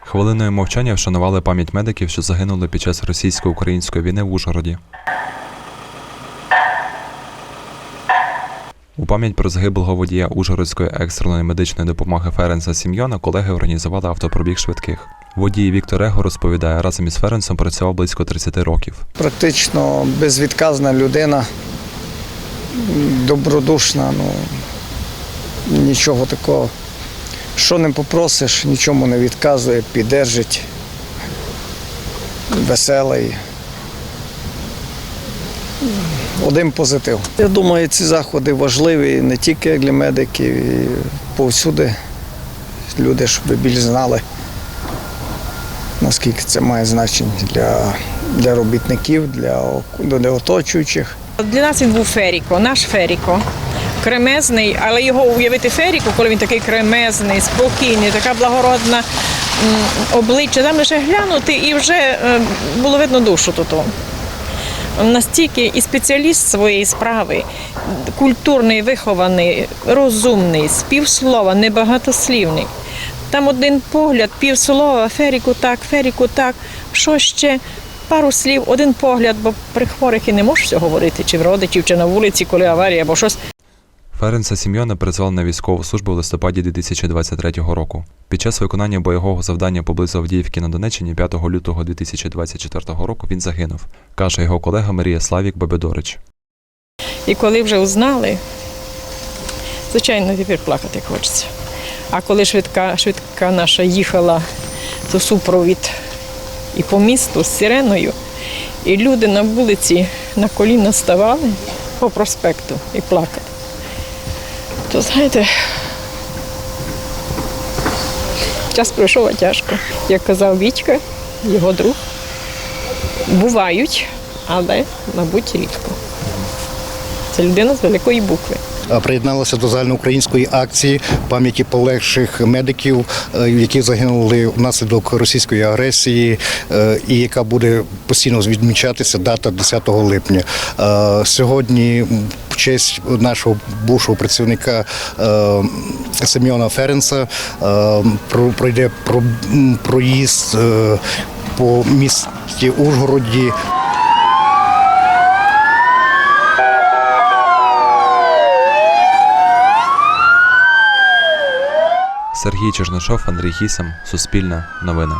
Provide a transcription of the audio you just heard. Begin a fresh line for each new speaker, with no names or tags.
Хвилиною мовчання вшанували пам'ять медиків, що загинули під час російсько-української війни в Ужгороді. У пам'ять про загиблого водія Ужгородської екстреної медичної допомоги Ференса Сім'йона колеги організували автопробіг швидких. Водій Віктор Его розповідає, разом із Ференсом працював близько 30 років.
Практично безвідказна людина, добродушна, ну нічого такого. Що не попросиш, нічому не відказує, піддержить, веселий. Один позитив. Я думаю, ці заходи важливі не тільки для медиків, і повсюди. Люди, щоб більш знали, наскільки це має значення для, для робітників, для, для оточуючих.
Для нас він був Феріко, наш Феріко. Кремезний, але його уявити Феріко, коли він такий кремезний, спокійний, така благородна обличчя. Там лише глянути і вже е, було видно душу тут. Настільки і спеціаліст своєї справи, культурний, вихований, розумний, співслова, небагатослівний. Там один погляд, півслова, Феріку так, Феріку так. Що ще? Пару слів, один погляд, бо при хворих і не можеш все говорити, чи в родичів, чи на вулиці, коли аварія, або щось.
Ференса Сім'йона призвали на військову службу в листопаді 2023 року. Під час виконання бойового завдання поблизу Авдіївки на Донеччині 5 лютого 2024 року він загинув, каже його колега Марія Славік Бебедорич.
І коли вже узнали, звичайно, тепер плакати хочеться. А коли швидка, швидка наша їхала, то супровід і по місту з сиреною, і люди на вулиці на коліна ставали по проспекту і плакали. То знаєте, час пройшов а тяжко. Як казав Вітька, його друг, бувають, але, мабуть, рідко. Це людина з великої букви.
Приєдналася до загальноукраїнської акції пам'яті полегших медиків, е, які загинули внаслідок російської агресії, е, і яка буде постійно відмічатися дата 10 липня. Е, Сьогодні в честь нашого бувшого працівника е, Семьона Ференса е, про- пройде про- проїзд е, по місті Ужгороді.
Сергій Чернишов, Андрій Хісам, Суспільне, Новини.